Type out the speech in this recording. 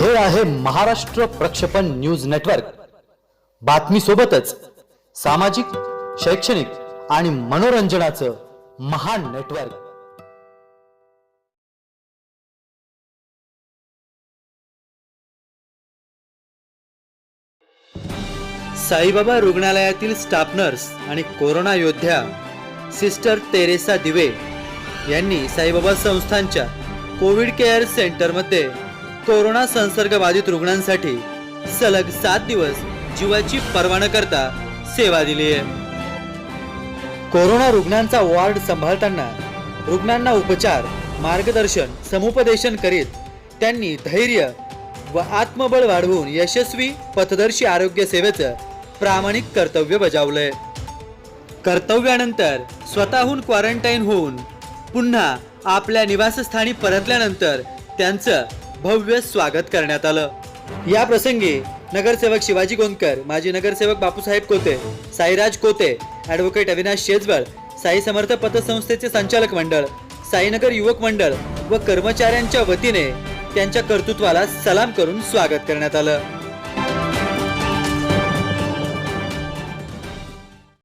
हे आहे महाराष्ट्र प्रक्षेपण न्यूज नेटवर्क. बातमी सोबतच सामाजिक शैक्षणिक आणि मनोरंजनाचं महान नेटवर्क. साईबाबा रुग्णालयातील स्टाफ नर्स आणि कोरोना योद्ध्या सिस्टर तेरेसा दिवे यांनी साईबाबा संस्थांच्या कोविड केअर सेंटरमध्ये कोरोना संसर्गबाधित रुग्णांसाठी सलग सात दिवस जीवाची पर्वा न करता सेवा दिली आहे. कोरोना रुग्णांचा वॉर्ड सांभाळताना रुग्णांना उपचार मार्गदर्शन समुपदेशन करीत त्यांनी धैर्य व आत्मबळ वाढवून यशस्वी पथदर्शी आरोग्य सेवेचं प्रामाणिक कर्तव्य बजावलंय. कर्तव्यानंतर स्वतःहून क्वारंटाईन होऊन पुन्हा आपल्या निवासस्थानी परतल्यानंतर त्यांचं भव्य स्वागत करण्यात आलं. या प्रसंगी नगरसेवक शिवाजी गोंदकर माजी नगरसेवक बापूसाहेब कोते साईराज कोते ॲडव्होकेट अविनाश शेजवळ साई समर्थ पतसंस्थेचे संचालक मंडळ साईनगर युवक मंडळ व कर्मचाऱ्यांच्या वतीने त्यांच्या कर्तृत्वाला सलाम करून स्वागत करण्यात आलं.